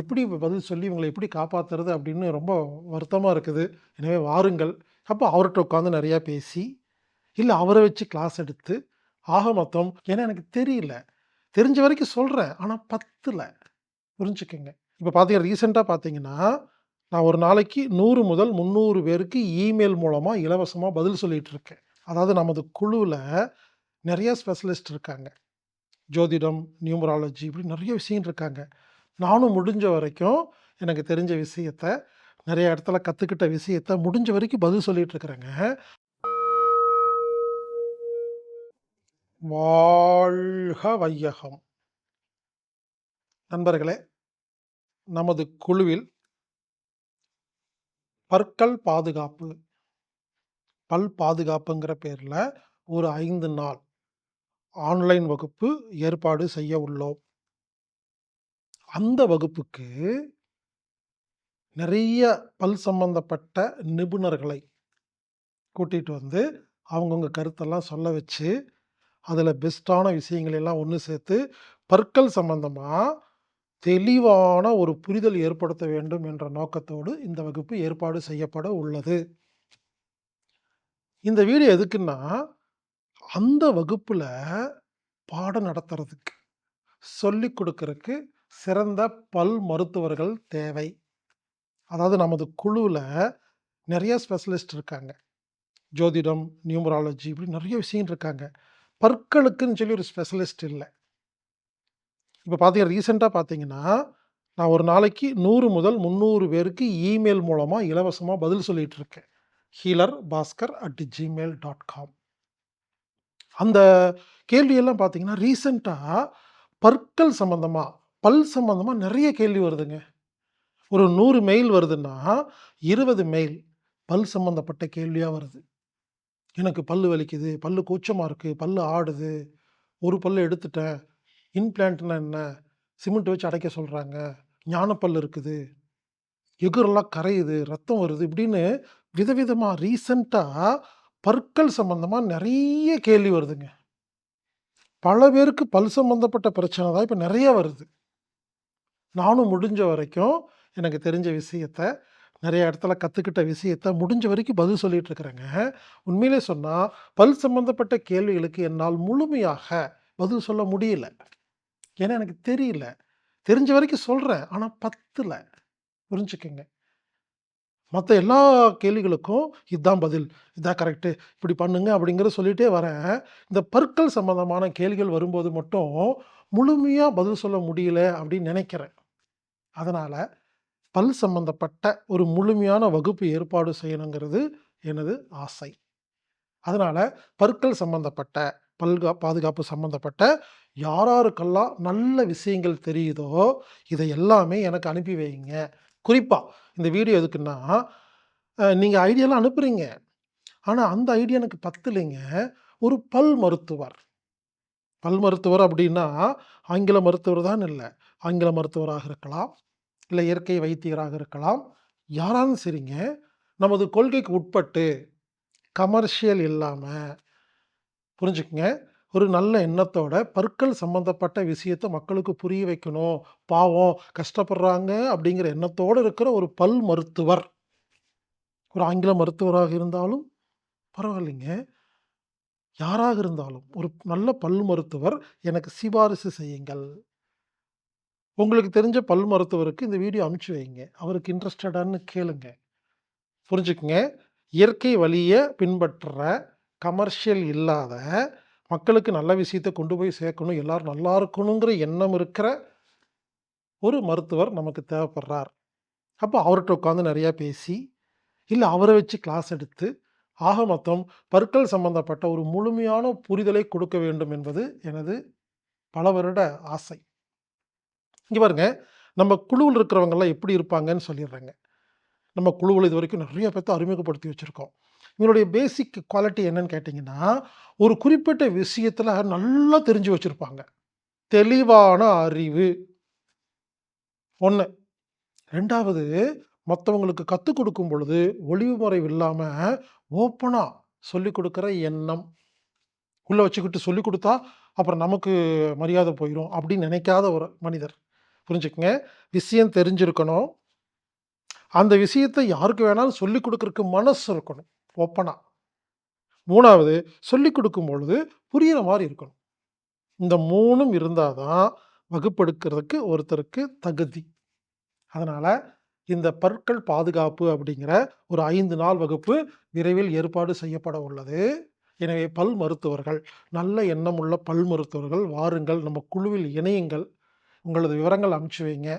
எப்படி பதில் சொல்லி இவங்களை எப்படி காப்பாத்துறது அப்படின்னு ரொம்ப வருத்தமாக இருக்குது. எனவே வாருங்கள். அப்போ அவர்கிட்ட உட்காந்து நிறையா பேசி, இல்லை அவரை வச்சு கிளாஸ் எடுத்து, ஆக மொத்தம் ஏன்னா எனக்கு தெரியல. தெரிஞ்ச வரைக்கும் சொல்கிறேன் ஆனால் பத்தில் புரிஞ்சுக்கோங்க இப்போ பார்த்தீங்கன்னா ரீசெண்டாக பார்த்தீங்கன்னா, நான் ஒரு நாளைக்கு நூறு முதல் 300 பேருக்கு இமெயில் மூலமாக இலவசமாக பதில் சொல்லிகிட்டு இருக்கேன். அதாவது நமது குழுவில் நிறைய ஸ்பெஷலிஸ்ட் இருக்காங்க. ஜோதிடம், நியூமராலஜி இப்படி நிறைய விஷயம் இருக்காங்க. நானும் முடிஞ்ச வரைக்கும் எனக்கு தெரிஞ்ச விஷயத்த, நிறைய இடத்துல கற்றுக்கிட்ட விஷயத்த முடிஞ்ச வரைக்கும் பதில் சொல்லிகிட்ருக்குறேங்க இருக்கிறேங்க. வாழ்க வையகம்! நண்பர்களே, நமது குழுவில் பற்கள் பாதுகாப்பு, பல் பாதுகாப்புங்கிற பேரில் ஒரு ஐந்து நாள் ஆன்லைன் வகுப்பு ஏற்பாடு செய்ய உள்ளோம். அந்த வகுப்புக்கு நிறைய பல் சம்பந்தப்பட்ட நிபுணர்களை கூட்டிகிட்டு வந்து, அவங்கவுங்க கருத்தெல்லாம் சொல்ல வச்சு, அதில் பெஸ்ட்டான விஷயங்களெல்லாம் ஒன்று சேர்த்து, பற்கள் சம்பந்தமாக தெளிவான ஒரு புரிதல் ஏற்படுத்த வேண்டும் என்ற நோக்கத்தோடு இந்த வகுப்பு ஏற்பாடு செய்யப்பட உள்ளது. இந்த வீடியோ எதுக்குன்னா, அந்த வகுப்பில் பாடம் நடத்துறதுக்கு, சொல்லிக் கொடுக்கறதுக்கு சிறந்த பல் மருத்துவர்கள் தேவை. அதாவது நமது குழுவில் நிறைய ஸ்பெஷலிஸ்ட் இருக்காங்க. ஜோதிடம், நியூமராலஜி இப்படி நிறைய விஷயம் இருக்காங்க. பற்களுக்குன்னு சொல்லி ஒரு ஸ்பெஷலிஸ்ட் இல்லை இப்போ பார்த்தீங்கன்னா ரீசெண்டாக பார்த்தீங்கன்னா, நான் ஒரு நாளைக்கு நூறு முதல் 300 பேருக்கு இமெயில் மூலமாக இலவசமாக பதில் சொல்லிகிட்டு இருக்கேன். Healer Bhaskar at Gmail dot com. அந்த கேள்வியெல்லாம் பார்த்தீங்கன்னா, ரீசெண்டாக பற்கள் சம்மந்தமாக பல் சம்மந்தமாக நிறைய கேள்வி வருதுங்க. ஒரு நூறு மெயில் வருதுன்னா, 20 மெயில் பல் சம்மந்தப்பட்ட கேள்வியாக வருது. எனக்கு பல்லு வலிக்குது, பல் கூச்சமாக இருக்குது பல்லு ஆடுது, ஒரு பல்லு எடுத்துட்டேன். இன்பிளான்ட்னா என்ன? சிமெண்ட் வச்சு அடைக்க சொல்கிறாங்க ஞானப்பல் இருக்குது. எகுரெல்லாம் கரையுது, ரத்தம் வருது இப்படின்னு விதவிதமாக ரீசண்டாக பற்கள் சம்மந்தமாக நிறைய கேள்வி வருதுங்க. பல பேருக்கு பல் சம்மந்தப்பட்ட பிரச்சனை தான் இப்போ நிறைய வருது. நானும் முடிஞ்ச வரைக்கும் எனக்கு தெரிஞ்ச விஷயத்த, நிறைய இடத்துல கற்றுக்கிட்ட விஷயத்த முடிஞ்ச வரைக்கும் பதில் சொல்லிகிட்ருக்குறேங்க இருக்கிறேங்க. உண்மையிலே சொன்னால் பல் சம்மந்தப்பட்ட கேள்விகளுக்கு என்னால் முழுமையாக பதில் சொல்ல முடியல. ஏன்னா எனக்கு தெரியல. தெரிஞ்ச வரைக்கும் சொல்கிறேன் ஆனால் பத்தில் புரிஞ்சுக்கங்க. மற்ற எல்லா கேள்விகளுக்கும் இதுதான் பதில், இதான் கரெக்ட்டு, இப்படி பண்ணுங்க அப்படிங்கிறத சொல்லிகிட்டே வரேன். இந்த பற்கள் சம்மந்தமான கேள்விகள் வரும்போது மட்டும், முழுமையாக பதில் சொல்ல முடியல அப்படின்னு நினைக்கிறேன் அதனால் பல் சம்பந்தப்பட்ட ஒரு முழுமையான வகுப்பு ஏற்பாடு செய்யணுங்கிறது எனது ஆசை. அதனால் பற்கள் சம்பந்தப்பட்ட, பல்கா பாதுகாப்பு சம்பந்தப்பட்ட யாராருக்கெல்லாம் நல்ல விஷயங்கள் தெரியுதோ, இதை எல்லாமே எனக்கு அனுப்பி வைங்க. குறிப்பாக இந்த வீடியோ எதுக்குன்னா, நீங்கள் ஐடியாலாம் அனுப்புகிறீங்க ஆனால் அந்த ஐடியா எனக்கு பத்துலைங்க ஒரு பல் மருத்துவர். பல் மருத்துவர் அப்படின்னா, ஆங்கில மருத்துவர் தான் இல்லை ஆங்கில மருத்துவராக இருக்கலாம், இல்லை இயற்கை வைத்தியராக இருக்கலாம். யாராலும் சரிங்க. நமது கொள்கைக்கு உட்பட்டு, கமர்ஷியல் இல்லாமல் புரிஞ்சுக்கங்க. ஒரு நல்ல எண்ணத்தோட பற்கள் சம்பந்தப்பட்ட விஷயத்த மக்களுக்கு புரிய வைக்கணும். பாவம் கஷ்டப்படுறாங்க அப்படிங்கிற எண்ணத்தோடு இருக்கிற ஒரு பல் மருத்துவர். ஒரு ஆங்கில மருத்துவராக இருந்தாலும் பரவாயில்லைங்க. யாராக இருந்தாலும், ஒரு நல்ல பல் மருத்துவர் எனக்கு சிபாரிசு செய்யுங்கள். உங்களுக்கு தெரிஞ்ச பல் மருத்துவருக்கு இந்த வீடியோ அனுப்பிச்சு வைங்க. அவருக்கு இன்ட்ரெஸ்டடான்னு கேளுங்க. புரிஞ்சுக்கங்க. இயற்கை வழியை பின்பற்ற, கமர்ஷியல் இல்லாத, மக்களுக்கு நல்ல விஷயத்தை கொண்டு போய் சேர்க்கணும், எல்லோரும் நல்லா இருக்கணுங்கிற எண்ணம் இருக்கிற ஒரு மருத்துவர் நமக்கு தேவைப்படுறார். அப்போ அவர்கிட்ட உட்காந்து நிறையா பேசி, இல்லை அவரை வச்சு கிளாஸ் எடுத்து, ஆக மொத்தம் பற்கள் சம்பந்தப்பட்ட ஒரு முழுமையான புரிதலை கொடுக்க வேண்டும் என்பது எனது பல வருட ஆசை. இங்கே பாருங்க, நம்ம குழுவில் இருக்கிறவங்கெல்லாம் எப்படி இருப்பாங்கன்னு சொல்லிடுறேங்க. நம்ம குழுவில் இது வரைக்கும் நிறைய பேர்த்த அறிமுகப்படுத்தி வச்சுருக்கோம் இவங்களுடைய பேசிக் குவாலிட்டி என்னன்னு கேட்டிங்கன்னா ஒரு குறிப்பிட்ட விஷயத்தில் நல்லா தெரிஞ்சு வச்சுருப்பாங்க தெளிவான அறிவு. ஒன்று ரெண்டாவது மற்றவங்களுக்கு கற்றுக் கொடுக்கும் பொழுது, ஒளிவு இல்லாமல் ஓப்பனாக சொல்லிக் கொடுக்குற எண்ணம். உள்ளே வச்சுக்கிட்டு சொல்லிக் கொடுத்தா அப்புறம் நமக்கு மரியாதை போயிடும் அப்படின்னு நினைக்காத ஒரு மனிதர். புரிஞ்சுக்கங்க. விஷயம் தெரிஞ்சிருக்கணும். அந்த விஷயத்தை யாருக்கு வேணாலும் சொல்லிக் கொடுக்குறக்கு மனசு இருக்கணும் ஓப்பனாக மூணாவது சொல்லிக் கொடுக்கும் பொழுது புரியிற மாதிரி இருக்கணும். இந்த மூணும் இருந்தால் தான் வகுப்பெடுக்கிறதுக்கு ஒருத்தருக்கு தகுதி. அதனால் இந்த பற்கள் பாதுகாப்பு அப்படிங்கிற ஒரு ஐந்து நாள் வகுப்பு விரைவில் ஏற்பாடு செய்யப்பட உள்ளது. எனவே பல் மருத்துவர்கள் நல்ல எண்ணமுள்ள பல் மருத்துவர்கள் வாருங்கள். நம்ம குழுவில் இணையுங்கள். உங்களது விவரங்கள் அனுப்பிச்சு வைங்க.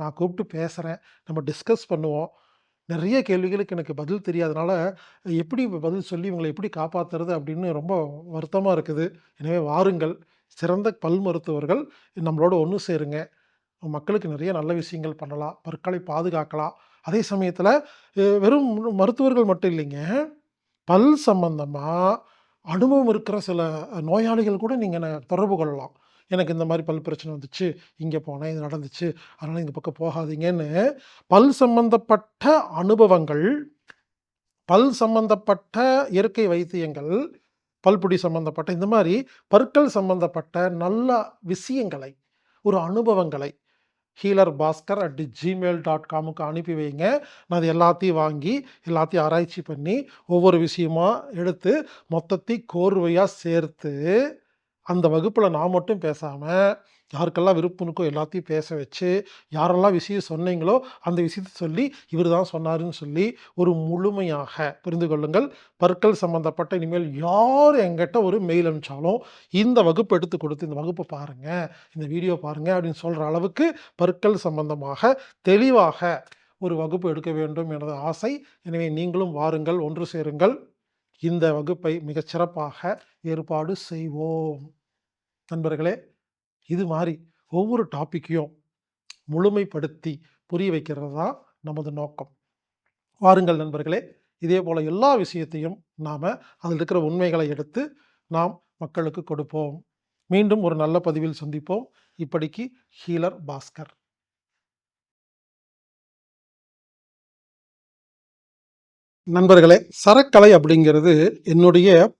நான் கூப்பிட்டு பேசுகிறேன் நம்ம டிஸ்கஸ் பண்ணுவோம். நிறைய கேள்விகளுக்கு எனக்கு பதில் தெரியாதனால எப்படி பதில் சொல்லி இவங்களை எப்படி காப்பாற்றுறது அப்படின்னு ரொம்ப வருத்தமாக இருக்குது. எனவே வாருங்கள். சிறந்த பல் மருத்துவர்கள் நம்மளோட ஒன்று சேருங்க. மக்களுக்கு நிறைய நல்ல விஷயங்கள் பண்ணலாம். பற்களை பாதுகாக்கலாம். அதே சமயத்தில் வெறும் மருத்துவர்கள் மட்டும் இல்லைங்க. பல் சம்பந்தமாக அனுபவம் இருக்கிற சில நோயாளிகள் கூட நீங்கள் தொடர்பு கொள்ளலாம். எனக்கு இந்த மாதிரி பல் பிரச்சனை வந்துச்சு இங்கே போனேன் இது நடந்துச்சு அதனால் இந்த பக்கம் போகாதீங்கன்னு பல் சம்பந்தப்பட்ட அனுபவங்கள் பல் சம்பந்தப்பட்ட இயற்கை வைத்தியங்கள் பல்புடி சம்பந்தப்பட்ட இந்த மாதிரி பற்கள் சம்பந்தப்பட்ட நல்ல விஷயங்களை ஒரு அனுபவங்களை healer Bhaskar at Gmail dot காமுக்கு அனுப்பி வைங்க. நான் அது எல்லாத்தையும் வாங்கி எல்லாத்தையும் ஆராய்ச்சி பண்ணி ஒவ்வொரு விஷயமா எடுத்து மொத்தத்தையும் கோர்வையாக சேர்த்து அந்த வகுப்பில் நான் மட்டும் பேசாமல் யாருக்கெல்லாம் விருப்பம் இருக்கோ எல்லாத்தையும் பேச வச்சு யாரெல்லாம் விஷயம் சொன்னீங்களோ அந்த விஷயத்தை சொல்லி இவர் தான் சொன்னாருன்னு சொல்லி ஒரு முழுமையாக புரிந்து கொள்ளுங்கள். பற்கள் சம்மந்தப்பட்ட இனிமேல் யார் எங்கிட்ட ஒரு மெயில் அனுப்பிச்சாலும் இந்த வகுப்பு எடுத்து கொடுத்து இந்த வகுப்பை பாருங்கள் இந்த வீடியோ பாருங்கள் அப்படின்னு சொல்கிற அளவுக்கு பற்கள் சம்பந்தமாக தெளிவாக ஒரு வகுப்பு எடுக்க வேண்டும் எனது ஆசை. எனவே நீங்களும் வாருங்கள் ஒன்று சேருங்கள். இந்த வகுப்பை மிகச்சிறப்பாக ஏற்பாடு செய்வோம். நண்பர்களே இது மாதிரி ஒவ்வொரு டாப்பிக்கையும் முழுமைப்படுத்தி புரிய வைக்கிறது தான் நமது நோக்கம். வாருங்கள் நண்பர்களே இதே போல் எல்லா விஷயத்தையும் நாம் அதில் இருக்கிற உண்மைகளை எடுத்து நாம் மக்களுக்கு கொடுப்போம். மீண்டும் ஒரு நல்ல பதிவில் சந்திப்போம். இப்படிக்கு ஹீலர் பாஸ்கர். நண்பர்களே சரக்கலை அப்படிங்கிறது என்னுடைய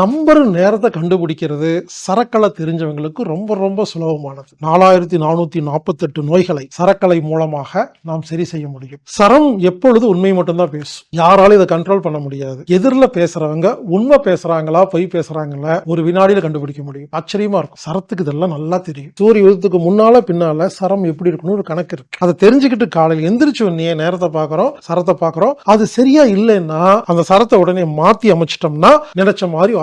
நம்பர் நேரத்தை கண்டுபிடிக்கிறது சரக்கலை தெரிஞ்சவங்களுக்கு ரொம்ப ரொம்ப சுலபமானது. நாலாயிரத்தி நானூத்தி நாற்பத்தெட்டு நோய்களை சரக்கலை மூலமாக நாம் சரி செய்ய முடியும். சரம் எப்பொழுது உண்மை மட்டும்தான் பேசும். யாராலும் இதை கண்ட்ரோல் பண்ண முடியாது. எதிரில் பேசுறவங்க உண்மை பேசுறாங்களா பொய் பேசுறாங்களா ஒரு வினாடியில கண்டுபிடிக்க முடியும். ஆச்சரியமா இருக்கும். சரத்துக்கு இதெல்லாம் நல்லா தெரியும். சூரிய உதயத்துக்கு முன்னால பின்னால சரம் எப்படி இருக்கணும் ஒரு கணக்கு இருக்கு. அதை தெரிஞ்சுக்கிட்டு காலையில் எந்திரிச்சு உடனே நேரத்தை பார்க்குறோம் சரத்தை பார்க்குறோம். அது சரியா இல்லைன்னா அந்த சரத்தை உடனே மாற்றி அமைச்சிட்டோம்னா நினைச்ச மாதிரி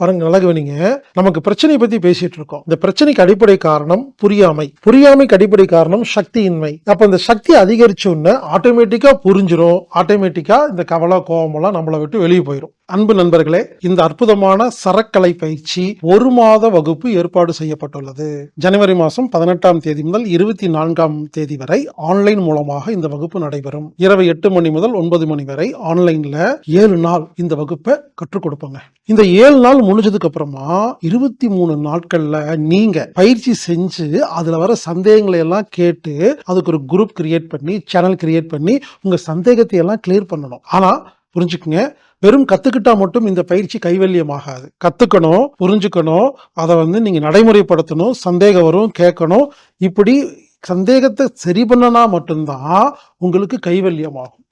பாருங்க நல்லா கவனிங்க. நமக்கு பிரச்சனையை பத்தி பேசிட்டு இருக்கோம். இந்த பிரச்சனைக்கு அடிப்படை காரணம் புரியாமை. புரியாமைக்கு அடிப்படை காரணம் சக்தியின்மை. அப்ப இந்த சக்தி அதிகரிச்ச உடனே ஆட்டோமேட்டிக்கா புரிஞ்சிடும் ஆட்டோமேட்டிக்கா இந்த கவலை கோபமெல்லாம் நம்மளை விட்டு வெளியே போயிடும் அன்பு நண்பர்களே இந்த அற்புதமான சரக்கலை பயிற்சி ஒரு மாத வகுப்பு ஏற்பாடு செய்யப்பட்டுள்ளது. ஜனவரி மாதம் பதினெட்டாம் தேதி முதல் இருபத்தி நான்காம் தேதி வரை ஆன்லைன் மூலமாக இந்த வகுப்பு நடைபெறும். இரவு எட்டு மணி முதல் ஒன்பது மணி வரை ஆன்லைன்ல ஏழு நாள் இந்த வகுப்பை கற்றுக் கொடுப்போங்க. இந்த ஏழு நாள் முடிஞ்சதுக்கு அப்புறமா இருபத்தி மூணு நாட்கள்ல நீங்க பயிற்சி செஞ்சு அதுல வர சந்தேகங்களை எல்லாம் கேட்டு அதுக்கு ஒரு குரூப் கிரியேட் பண்ணி சேனல் கிரியேட் பண்ணி உங்க சந்தேகத்தை எல்லாம் கிளியர் பண்ணணும். ஆனா புரிஞ்சுக்குங்க. வெறும் கத்துக்கிட்டா மட்டும் இந்த பயிற்சி கைவல்யமாகாது. கத்துக்கணும் புரிஞ்சுக்கணும் அதை வந்து நீங்க நடைமுறைப்படுத்தணும் சந்தேகம் வரும் கேட்கணும். இப்படி சந்தேகத்தை சரி பண்ணனா மட்டும்தான் உங்களுக்கு கைவல்யம் ஆகும்